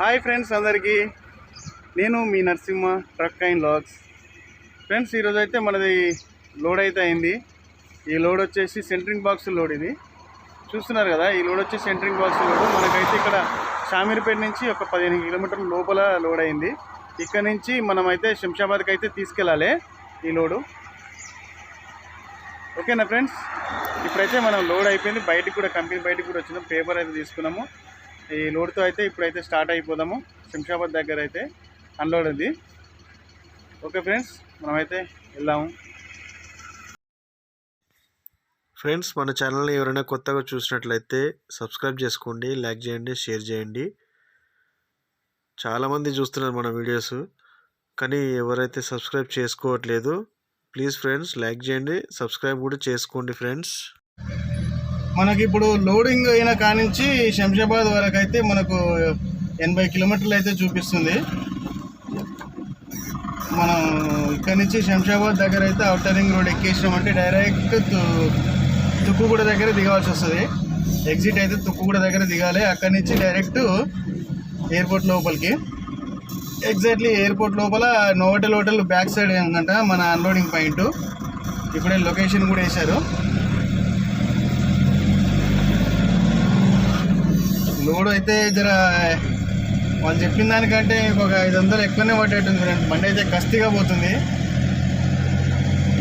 Hi friends అందరికీ. నేను మీ Narasimha truck and logs. Friends ఈరోజు అయితే మనది లోడ్ అయితే అయింది. ఈ లోడ్ వచ్చేసి సెంట్రింగ్ బాక్స్ లోడ్ ఇది. చూస్తున్నారు కదా ఈ లోడ్ వచ్చేసి సెంట్రింగ్ బాక్స్ లోడ్. మనకైతే ఇక్కడ షామీర్పేట నుంచి ఒక పదిహేను కిలోమీటర్ల లోపల లోడ్ అయింది. ఇక్కడ నుంచి మనమైతే శంషాబాద్కి అయితే తీసుకెళ్ళాలి ఈ లోడు. ఓకేనా ఫ్రెండ్స్? ఇప్పుడైతే మనం లోడ్ అయిపోయింది. బయటకు కూడా కంపెనీ బయటకు కూడా వచ్చినాం. పేపర్ అయితే తీసుకున్నాము. ఈ లోడ్తో అయితే ఇప్పుడైతే స్టార్ట్ అయిపోదాము. శంషాబాద్ దగ్గర అయితే అన్లోడ్ అది ఓకే ఫ్రెండ్స్ మనమైతే వెళ్దాము. ఫ్రెండ్స్ మన ఛానల్ని ఎవరైనా కొత్తగా చూసినట్లయితే సబ్స్క్రైబ్ చేసుకోండి లైక్ చేయండి షేర్ చేయండి. చాలామంది చూస్తున్నారు మన వీడియోస్ కానీ ఎవరైతే సబ్స్క్రైబ్ చేసుకోవట్లేదు ప్లీజ్ ఫ్రెండ్స్ లైక్ చేయండి సబ్స్క్రైబ్ కూడా చేసుకోండి ఫ్రెండ్స్. మనకి ఇప్పుడు లోడింగ్ అయిన కానించి శంషాబాద్ వరకు అయితే మనకు ఎనభై కిలోమీటర్లు అయితే చూపిస్తుంది. మనం ఇక్కడ నుంచి శంషాబాద్ దగ్గర అయితే అవుటర్ రింగ్ రోడ్ ఎక్కేసినామంటే డైరెక్ట్ తు- తుక్కుగూడ దగ్గర దిగాల్సి వస్తుంది. ఎగ్జిట్ అయితే తుక్కుగూడ దగ్గర దిగాలి. అక్కడి నుంచి డైరెక్ట్ ఎయిర్పోర్ట్ లోపలికి. ఎగ్జాక్ట్లీ ఎయిర్పోర్ట్ లోపల నోవటల్ హోటల్ బ్యాక్ సైడ్ ఏంటంట మన అన్లోడింగ్ పాయింట్. ఇప్పుడే లొకేషన్ కూడా వేశారు. లోడ్ అయితే జర వాళ్ళు చెప్పిన దానికంటే ఇంకొక ఐదు వందలు ఎక్కువనే పట్టేట్టుంది ఫ్రెండ్ బండి అయితే కస్తిగా పోతుంది.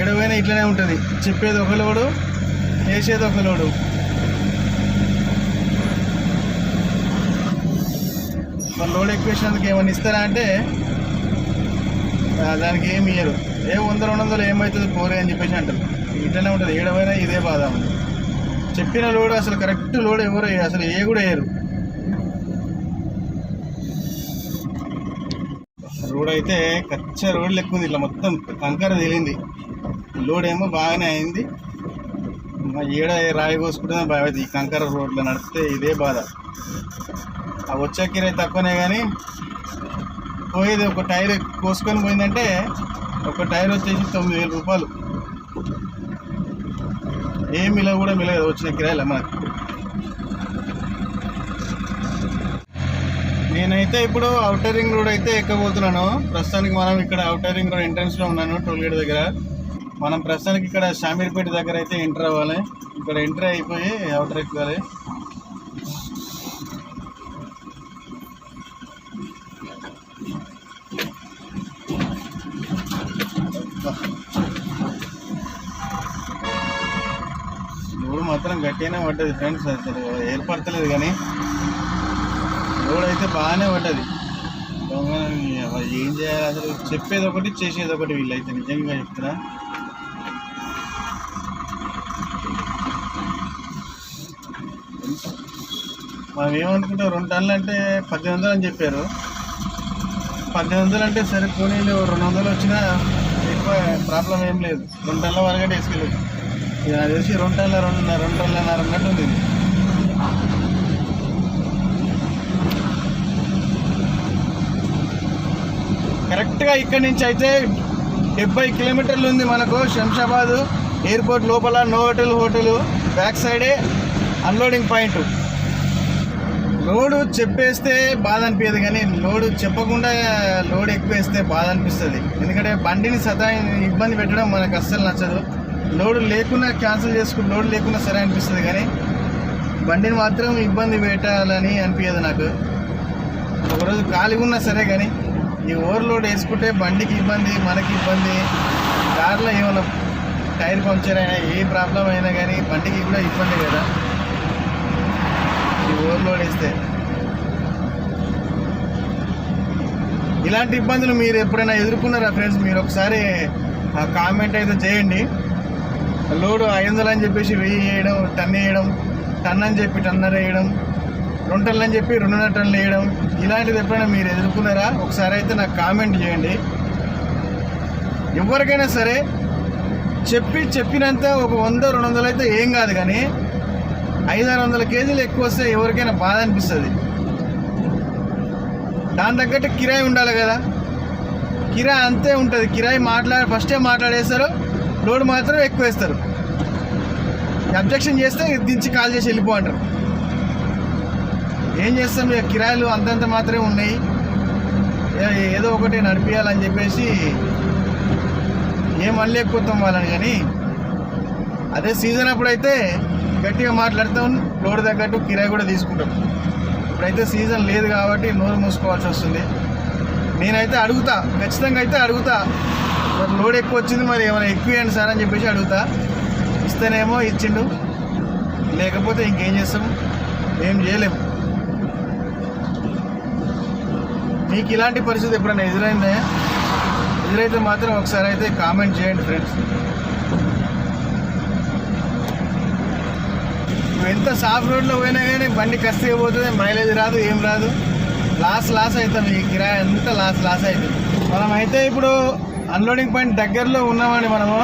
ఏడవైనా ఇట్లనే ఉంటుంది. చెప్పేది ఒక లోడు వేసేది ఒక లోడు. మరి లోడ్ ఎక్కువేసినందుకు ఏమైనా ఇస్తారా అంటే దానికి ఏమి ఇయ్యరు. ఏ వంద రెండు వందలు ఏమవుతుంది పోరే అని చెప్పేసి అంటారు. ఇట్లనే ఉంటుంది. ఏడవైనా ఇదే బాధ. చెప్పిన లోడ్ అసలు కరెక్ట్ లోడ్ ఎవరు అసలు ఏ కూడా వేయరు. రోడ్ అయితే కచ్చ రోడ్ లెక్క ఉంది ఇట్లా మొత్తం కంకర తేలింది లోడ్ ఏమో బాగానే అయింది. మా ఏడ రాయి కోసుకుంటే బాగా ఈ కంకర రోడ్లో నడిపితే ఇదే బాధ. ఆ వచ్చే కిరాయి తక్కువనే కానీ పోయేది ఒక టైర్ కోసుకొని పోయిందంటే ఒక టైర్ వచ్చేసి తొమ్మిది వేల రూపాయలు. ఏం మిలవ కూడా మిలగదు వచ్చిన కిరాయిలు మనకు నేనైతే ఇప్పుడు అవుటర్ రింగ్ రోడ్ అయితే ఎక్కబోతున్నాను. ప్రస్తుతానికి మనం ఇక్కడ అవుటర్ రింగ్ రోడ్ ఎంట్రన్స్లో ఉన్నాను టోల్గేట్ దగ్గర. మనం ప్రస్తుతానికి ఇక్కడ షామీర్పేట దగ్గర అయితే ఎంటర్ అవ్వాలి. ఇక్కడ ఎంటర్ అయిపోయి అవుటర్ ఎక్కాలి. రోడ్ మాత్రం గట్టిగానే పడ్డది ఫ్రెండ్స్ అసలు ఏర్పడతలేదు కానీ. రోడ్ అయితే బాగానే పడ్డది. ఏం చేయాలి? అసలు చెప్పేది ఒకటి చేసేది ఒకటి వీళ్ళైతే. నిజంగా చెప్తున్నా. మనం ఏమనుకుంటాం? రెండు టన్నులు అంటే పద్దెనిమిది వందలు అని చెప్పారు. పద్దెనిమిది వందలు అంటే సరే పోనీలు రెండు వందలు వచ్చినా ఎక్కువ ప్రాబ్లం ఏం లేదు. రెండు టన్నుల వరకటే అంటే వేసుకెళ్ళచ్చు. ఇది నాకు తెలిసి రెండు టన్నుల రెండున్నర రెండు టన్నులన్నర అన్నట్టు ఉంది ఇది కరెక్ట్గా ఇక్కడి నుంచి అయితే డెబ్బై కిలోమీటర్లు ఉంది మనకు శంషాబాద్ ఎయిర్పోర్ట్ లోపల నో హోటల్ హోటల్ బ్యాక్ సైడే అన్లోడింగ్ పాయింట్. లోడు చెప్పేస్తే బాధ అనిపించదు కానీ లోడు చెప్పకుండా లోడ్ ఎక్కువేస్తే బాధ అనిపిస్తుంది. ఎందుకంటే బండిని సదా ఇబ్బంది పెట్టడం మనకు అస్సలు నచ్చదు. లోడు లేకుండా క్యాన్సిల్ చేసుకుని లోడ్ లేకుండా సరే అనిపిస్తుంది కానీ బండిని మాత్రం ఇబ్బంది పెట్టాలని అనిపించదు నాకు. ఒకరోజు ఖాళీగా ఉన్నా సరే కానీ ఈ ఓవర్లోడ్ వేసుకుంటే బండికి ఇబ్బంది మనకి ఇబ్బంది. కార్లో ఏమైనా టైర్ పంక్చర్ అయినా ఏ ప్రాబ్లం అయినా కానీ బండికి కూడా ఇబ్బంది కదా. ఈ ఓవర్లోడ్ వేస్తే. ఇలాంటి ఇబ్బందులు మీరు ఎప్పుడైనా ఎదుర్కొన్నారా ఫ్రెండ్స్? మీరు ఒకసారి కామెంట్ అయితే చేయండి. లోడు ఐదు వందలు అని చెప్పేసి వెయ్యి వేయడం టన్ వేయడం టన్ అని చెప్పి టన్నర్ వేయడం రెండు టన్నులు అని చెప్పి రెండున్నర టన్నులు వేయడం ఇలాంటిది ఎప్పుడైనా మీరు ఎదుర్కొన్నారా? ఒకసారి అయితే నాకు కామెంట్ చేయండి. ఎవరికైనా సరే చెప్పి చెప్పినంత ఒక వంద రెండు వందలు అయితే ఏం కాదు కానీ ఐదు ఆరు వందల కేజీలు ఎక్కువ వస్తే ఎవరికైనా బాధ అనిపిస్తుంది. దాని తగ్గట్టు కిరాయి ఉండాలి కదా. కిరాయి అంతే ఉంటుంది. కిరాయి మాట్లాడి ఫస్టే మాట్లాడేస్తారు లోడ్ మాత్రం ఎక్కువ వేస్తారు. అబ్జెక్షన్ చేస్తే దించి కాల్ చేసి వెళ్ళిపో అంటారు. ఏం చేస్తాం? ఇక కిరాయిలు అంతంత మాత్రమే ఉన్నాయి. ఏదో ఒకటి నడిపించాలని చెప్పేసి ఏం అనలేకపోతాం వాళ్ళని కానీ. అదే సీజన్ అప్పుడైతే గట్టిగా మాట్లాడతాం. లోడ్ తగ్గట్టు కిరాయి కూడా తీసుకుంటాం. ఇప్పుడైతే సీజన్ లేదు కాబట్టి నోరు మూసుకోవాల్సి వస్తుంది. నేనైతే అడుగుతా. ఖచ్చితంగా అయితే అడుగుతా. మరి లోడ్ ఎక్కువ వచ్చింది మరి ఏమైనా ఎక్కువ ఇవ్వండి సార్ అని చెప్పేసి అడుగుతా. ఇస్తేనేమో ఇచ్చిండు. లేకపోతే ఇంకేం చేస్తాం? ఏం చేయలేము మీకు ఇలాంటి పరిస్థితి ఎప్పుడైనా ఎదురైందా? ఎదురైతే మాత్రం ఒకసారి అయితే కామెంట్ చేయండి ఫ్రెండ్స్. ఎంత సాఫ్ట్ రోడ్లో పోయినా కానీ బండి కస్తిగా పోతుంది మైలేజ్ రాదు ఏం రాదు. లాస్ లాస్ అవుతాం ఈ కిరాయి అంతా లాస్ లాస్ అవుతుంది. మనం అయితే ఇప్పుడు అన్లోడింగ్ పాయింట్ దగ్గరలో ఉన్నామండి మనము.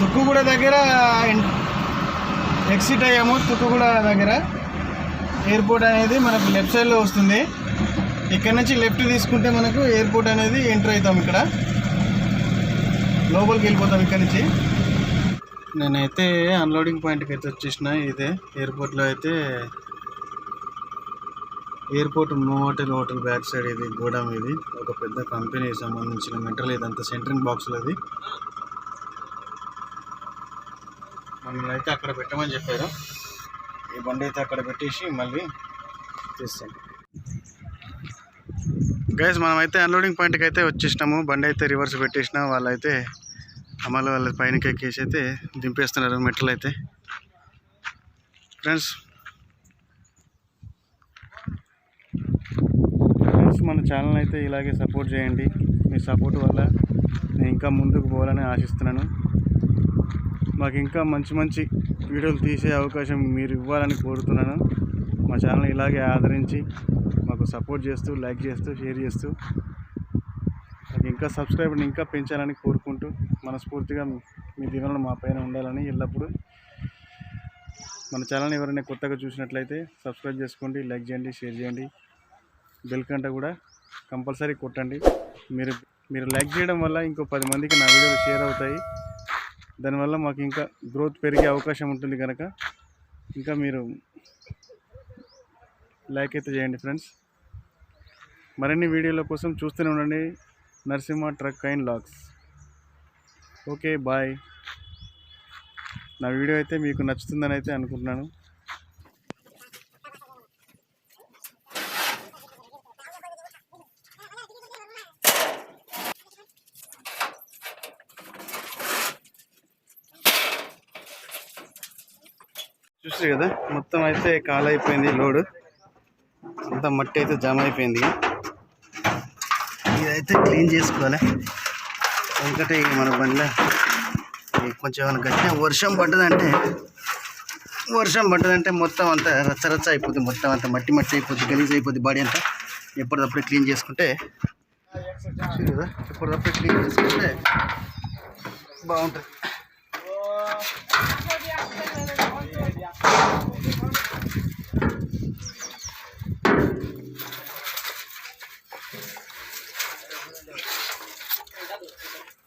తుక్కుగూడ దగ్గర ఎక్సిట్ అయ్యాము తుక్కుగూడ దగ్గర. ఎయిర్పోర్ట్ అనేది మనకు లెఫ్ట్ సైడ్లో వస్తుంది. ఇక్కడ నుంచి లెఫ్ట్ తీసుకుంటే మనకు ఎయిర్పోర్ట్ అనేది ఎంటర్ అవుతాం ఇక్కడ. లోపలికి వెళ్ళిపోతాం ఇక్కడ నుంచి. నేనైతే అన్లోడింగ్ పాయింట్కి అయితే వచ్చేసిన. ఇదే ఎయిర్పోర్ట్లో అయితే airport hotel hotel back side ఇది గోడౌన్ ఇది. ఒక పెద్ద కంపెనీ సంబంధించిన మెటీరియల్ ఇదంతా సెంటరింగ్ బాక్సులు అది. మమ్మల్ని అయితే అక్కడ పెట్టమని చెప్పారు. ఈ బండి అయితే అక్కడ పెట్టేసి మళ్ళీ తీస్తాం. గైస్ మనమైతే అన్లోడింగ్ పాయింట్కి అయితే వచ్చేసినాము. బండి అయితే రివర్స్ పెట్టేసిన వాళ్ళైతే అమలు వాళ్ళ పైనకి ఎక్కేసి అయితే దింపేస్తున్నారు మెట్లు అయితే. ఫ్రెండ్స్ ఫ్రెండ్స్ మన ఛానల్ అయితే ఇలాగే సపోర్ట్ చేయండి. మీ సపోర్ట్ వల్ల నేను ఇంకా ముందుకు పోవాలని ఆశిస్తున్నాను. మాకు ఇంకా మంచి మంచి వీడియోలు తీసే అవకాశం మీరు ఇవ్వాలని కోరుతున్నాను. మా ఛానల్ ఇలాగే ఆదరించి మాకు సపోర్ట్ చేస్తూ లైక్ చేస్తూ షేర్ చేస్తూ నాకు ఇంకా సబ్స్క్రైబర్ని ఇంకా పెంచాలని కోరుకుంటూ మనస్ఫూర్తిగా మీ దీవెనలు మా పైన ఉండాలని ఎల్లప్పుడూ మన ఛానల్ని ఎవరైనా కొత్తగా చూసినట్లయితే సబ్స్క్రైబ్ చేసుకోండి లైక్ చేయండి షేర్ చేయండి. బెల్ కంట కూడా కంపల్సరీ కొట్టండి. మీరు మీరు లైక్ చేయడం వల్ల ఇంకో పది మందికి నా వీడియోలు షేర్ అవుతాయి. దానివల్ల మాకు ఇంకా గ్రోత్ పెరిగే అవకాశం ఉంటుంది కనుక ఇంకా మీరు లైక్ అయితే చేయండి ఫ్రెండ్స్. మరిన్ని వీడియోల కోసం చూస్తూనే ఉండండి. Narasimha truck and logs okay bye. నా వీడియో అయితే మీకు నచ్చుతుందని అయితే అనుకుంటున్నాను. చూసారు కదా మొత్తం అయితే కాల్ అయిపోయింది లోడు. అంతా మట్టి అయితే జమ అయిపోయింది ఇదైతే క్లీన్ చేసుకోవాలి. ఎందుకంటే మన బండ్ల కొంచెం ఏమైనా గట్టిగా వర్షం పడ్డదంటే వర్షం పడ్డదంటే మొత్తం అంతా రచ్చరచ్చ అయిపోతుంది మొత్తం అంతా మట్టి మట్టి అయిపోతుంది గలీజ్ అయిపోతుంది బాడీ అంతా. ఎప్పటికప్పుడు క్లీన్ చేసుకుంటే ఎప్పటికప్పుడు క్లీన్ చేసుకుంటే బాగుంటుంది. যাবে